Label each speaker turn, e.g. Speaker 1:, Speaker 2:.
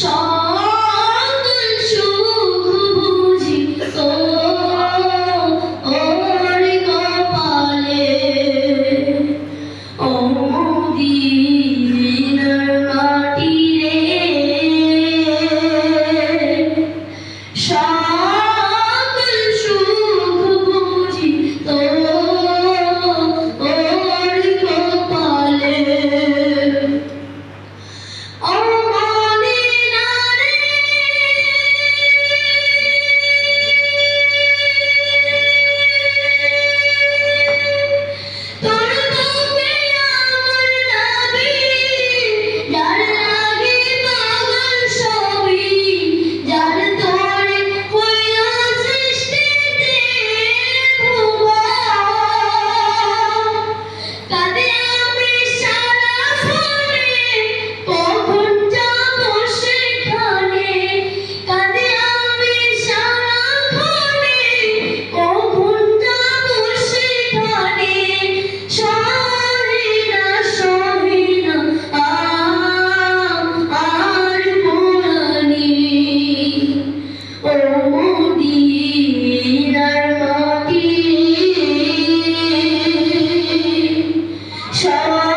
Speaker 1: Show chama